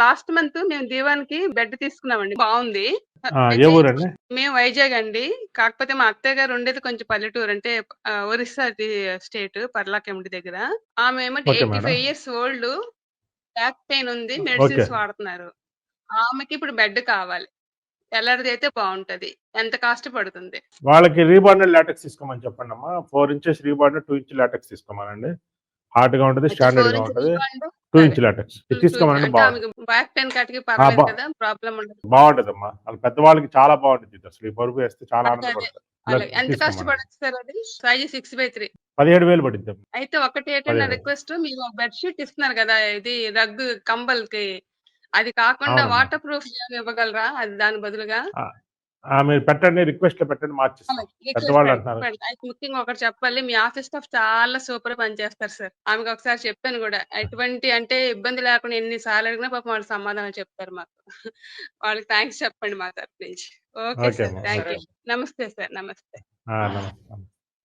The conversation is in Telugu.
లాస్ట్ మంత్ మేము దీవానికి బెడ్ తీసుకున్నామండి. బాగుంది. ఏ ఊరండి? మేము వైజాగ్ అండి. కాకపోతే మా అత్తయ్య గారు ఉండేది కొంచెం పల్లెటూరు అంటే ఒరిస్సా స్టేట్ పర్లాకెండి దగ్గర. ఆమె ఏమో okay eighty five years old back pain ఉంది మెడిసిన్స్ వాడుతున్నారు. ఆమెకి ఇప్పుడు బెడ్ కావాలి. ఎల్లరిది అయితే బాగుంటది. ఎంత కాస్ట్ పడుతుంది? వాళ్ళకి రీబాండెడ్ లాటెక్స్ తీసుకోమని చెప్పండి అమ్మా four inches rebonded two inch latex తీసుకోమనండి. హార్డ్గా ఉంటుంది స్టాండర్డ్గా ఉంటుంది. టూ ఇంచ్ లాటెక్స్ అంటే బాగుంటుంది బాగుంటదమ్మా. వాళ్ళ పెద్దవాళ్ళకి చాలా బాగుంటుంది అసలు. ఈ బరువు వేస్తే చాలా ఆనందపడతారు. పదిహేడు వేలు పడుద్ది. అయితే ఒకటి ఏంటంటే రిక్వెస్ట్ మీరు బెడ్షీట్ ఇస్తున్నారు కదా ఇది రగ్గు కంబల్కి. అది కాకుండా వాటర్ ప్రూఫ్ ఇవ్వగలరా? అది దాని బదులుగా? మీరు పెట్టండి రిక్వెస్ట్లో పెట్టండి మార్చిస్తాం. పెద్దవాళ్ళు అంటున్నారు. ముఖ్యంగా ఒకటి చెప్పాలి మీ ఆఫీస్ స్టాఫ్ చాలా సూపర్ పని చేస్తారు సార్. ఆమెకు ఒకసారి చెప్పాను కూడా ఎటువంటి అంటే ఇబ్బంది లేకుండా ఎన్ని సార్లు అడిగినా పాపం వాళ్ళు సమాధానం చెప్తారు మాకు. వాళ్ళకి థ్యాంక్స్ చెప్పండి మా తరఫు నుంచి. ఓకే సార్ థ్యాంక్ యూ నమస్తే సార్ నమస్తే.